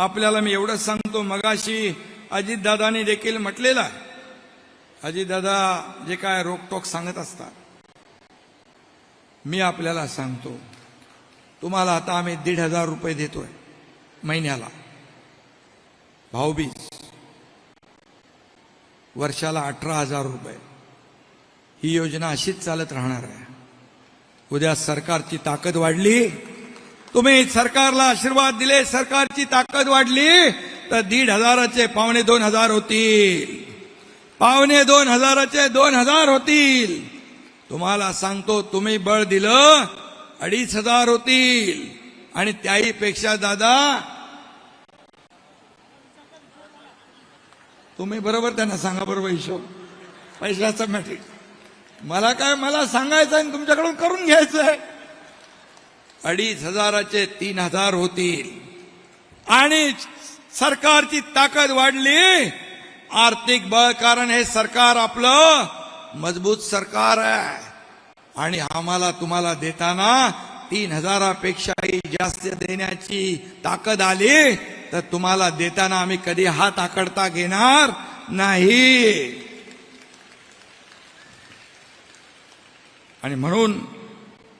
आपल्याला मी एवढंच सांगतो मगाशी अजितदादानी देखील म्हटलेलं आहे. अजितदादा जे काय रोकटोक सांगत असतात मी आपल्याला सांगतो तुम्हाला आता आम्ही दीड हजार रुपये देतोय महिन्याला. भाऊबीज वर्षाला अठरा हजार रुपये. ही योजना अशीच चालत राहणार आहे. उद्या सरकारची ताकद वाढली तुम्ही सरकारला आशीर्वाद दिले सरकारची ताकद वाढली तर दीड हजाराचे पावणे दोन हजार होतील. पावणे दोन हजाराचे दोन हजार होतील. तुम्हाला सांगतो तुम्ही बळ दिलं अडीच हजार होतील. आणि त्याही पेक्षा दादा तुम्ही बरोबर त्यांना सांगा बरोबर हिशोब. पैशाचा मॅट्रिक मला काय मला सांगायचं आणि तुमच्याकडून करून घ्यायचं आहे अडीच हजाराचे तीन हजार होतील आणि सरकारची ताकद वाढली. आर्थिक बळ कारण हे सरकार आपलं मजबूत सरकार आहे. आणि आम्हाला तुम्हाला देताना तीन हजारापेक्षाही जास्त देण्याची ताकद आली तर तुम्हाला देताना आम्ही कधी हात आकडता घेणार नाही. आणि म्हणून